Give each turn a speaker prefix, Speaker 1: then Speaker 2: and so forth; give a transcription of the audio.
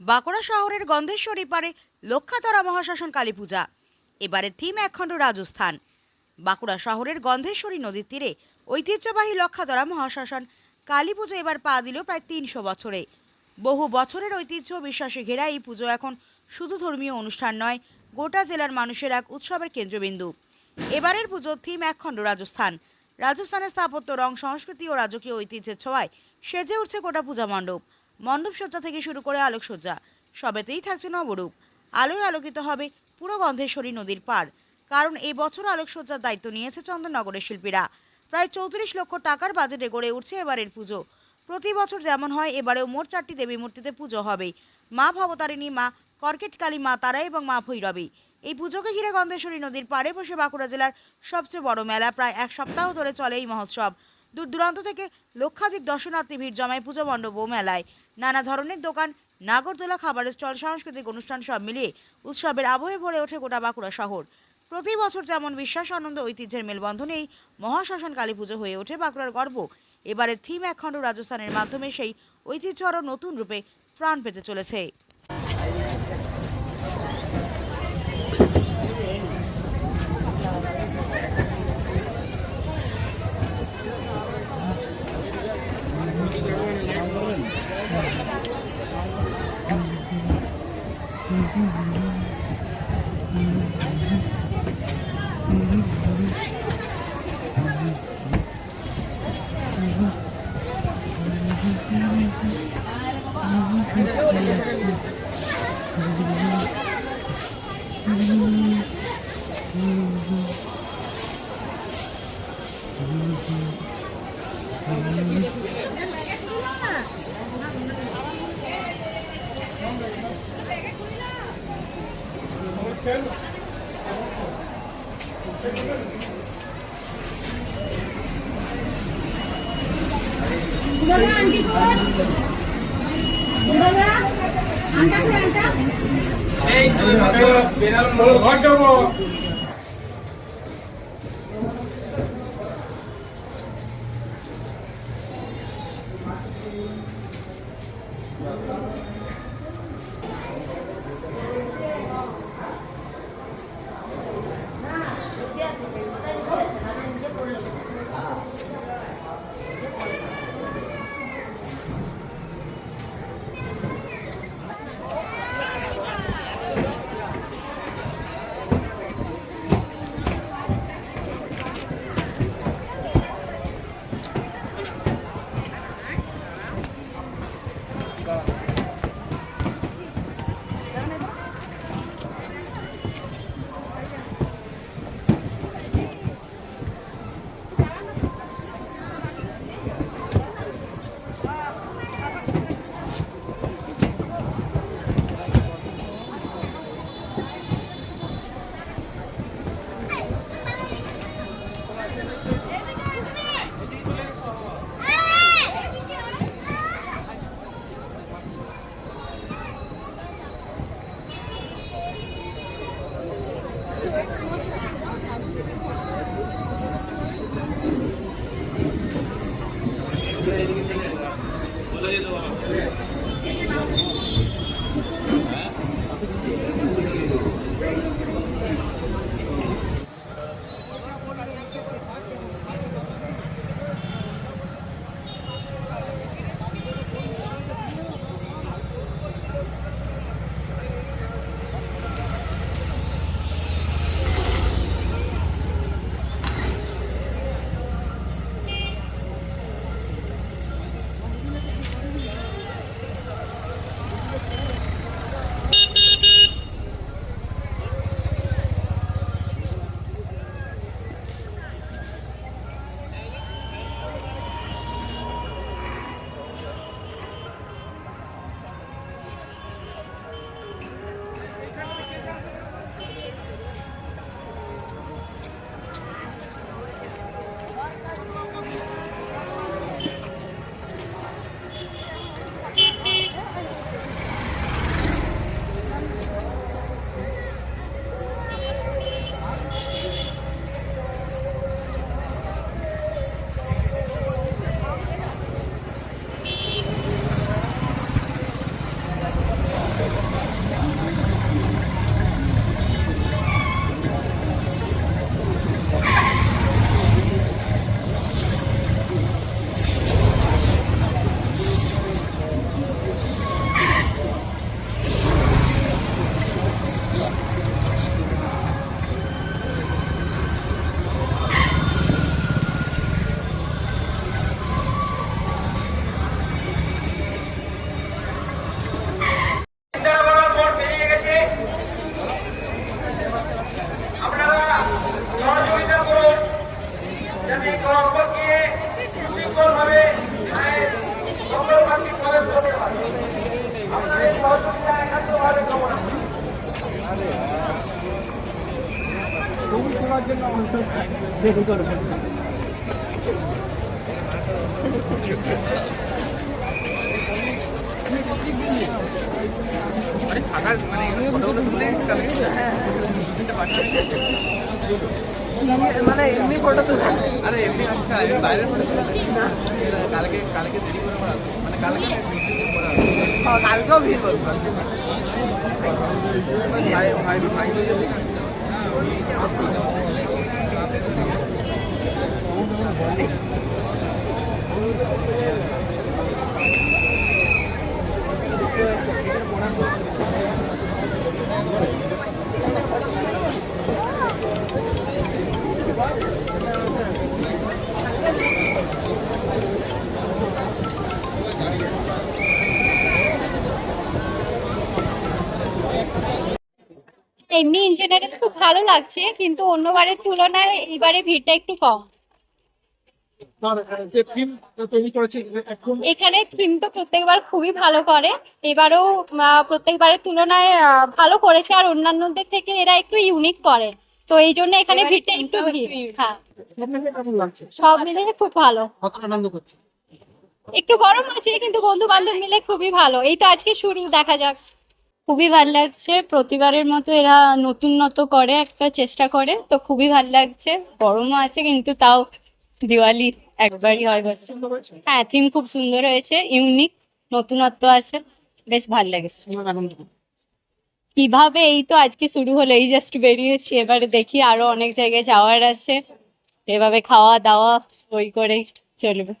Speaker 1: বাঁকুড়া শহরের গন্ধেশ্বরী পারে লক্ষাতরা মহাশাসন কালী পূজা। এবারে থিম একখণ্ড রাজস্থান। বাঁকুড়া শহরের গন্ধেশ্বরী নদীর তীরে ঐতিহ্যবাহী লক্ষাতরা মহাশাসন কালী পুজো এবার পা দিল প্রায় তিনশো বছরে। বহু বছরের ঐতিহ্য বিশ্বাসে ঘেরা এই পুজো এখন শুধু ধর্মীয় অনুষ্ঠান নয়, গোটা জেলার মানুষের এক উৎসবের কেন্দ্রবিন্দু। এবারের পুজোর থিম একখণ্ড রাজস্থান। রাজস্থানের স্থাপত্য, রং, সংস্কৃতি ও রাজকীয় ঐতিহ্যের ছোঁয়ায় সেজে উঠছে গোটা পূজা মণ্ডপ। মণ্ডপসজ্জা থেকে শুরু করে আলোকসজ্জা, সবেতেই থাকছে নবরূপ। আলোয় আলোকিত হবে পুরো গন্ধেশ্বরী নদীর পার কারণ এই বছর আলোকসজ্জার দায়িত্ব নিয়েছে চন্দননগরের শিল্পীরা। প্রায় চৌত্রিশ লক্ষ টাকার বাজেটে গড়ে উঠছে এবারের পুজো। প্রতি বছর যেমন হয়, এবারেও মোট চারটি দেবী মূর্তিতে পুজো হবে মা ভবতারিণী, মা কর্কেটকালী, মা তারা এবং মা ভৈরবী। এই পুজোকে ঘিরে গন্ধেশ্বরী নদীর পাড়ে বসে বাঁকুড়া জেলার সবচেয়ে বড় মেলা। প্রায় এক সপ্তাহ ধরে চলে এই মহোৎসব। দূর দূরান্ত থেকে লক্ষাধিক দর্শনার্থী ভিড় জমায় পুজো মণ্ডপ ও মেলায়। নানা ধরনের দোকান, নাগরদোলা খাবারের স্টল, সাংস্কৃতিক অনুষ্ঠান সব মিলিয়ে উৎসবের আবহে ভরে ওঠে গোটা বাঁকুড়া শহর। প্রতি বছর যেমন বিশ্বাস, আনন্দ, ঐতিহ্যের মেলবন্ধনে এই মহাশ্মশান কালী পুজো হয়ে ওঠে বাঁকুড়ার গর্ব। এবারে থিম একখণ্ড রাজস্থানের মাধ্যমে সেই ঐতিহ্য আরও নতুন রূপে প্রাণ পেতে চলেছে।
Speaker 2: দাদা আন্টি কোন দাদা Thank you. কোন আন্টা
Speaker 3: এই বেনাল ঘর যাব
Speaker 4: মানে এমনি ফটো তুলে
Speaker 5: আরে এমনি আচ্ছা এমনি বাইরের ফটো না কালকে কালকে দেরি করে মানে কালকে
Speaker 4: হ্যাঁ, কালকেও ভিড় করব
Speaker 5: ভাই ভাই ভাই দুজন দেখে আসছে।
Speaker 6: এমনি ইঞ্জিনিয়ারিং খুব ভালো লাগছে কিন্তু অন্যবারের তুলনায় এবারে ভিড়টা একটু কম।
Speaker 3: যে ফিল্ম তৈরি করেছে এখন
Speaker 6: এখানে থিম তো প্রত্যেকবার খুবই ভালো করে। এবারেও প্রত্যেকবারের তুলনায় ভালো করেছে আর অন্যান্যদের থেকে এরা একটু ইউনিক করে। তো এই জন্য এখানে ভিড়টা একটু ভিড়। হ্যাঁ। সব মিলে খুব ভালো।
Speaker 3: আনন্দ করছে?
Speaker 6: একটু গরম আছে কিন্তু বন্ধু বান্ধব মিলে খুবই ভালো। এই তো আজকে শুরু দেখা যাক। খুবই ভালো লাগছে। প্রতিবারের মতো এরা নতুনত্ব করে, একটা চেষ্টা করে, তো খুবই ভালো লাগছে। গরমও আছে, কিন্তু তাও দিওয়ালি একবারই হয় বছর হ্যাঁ থিম খুব সুন্দর হয়েছে ইউনিক নতুনত্ব আছে। বেশ ভালো লেগেছে।
Speaker 3: কীভাবে
Speaker 6: এই তো আজকে শুরু হলো, এই জাস্ট বেরিয়েছি। এবারে দেখি আরও অনেক জায়গায় যাওয়ার আছে। এভাবে খাওয়া দাওয়া ওই করেই চলবে।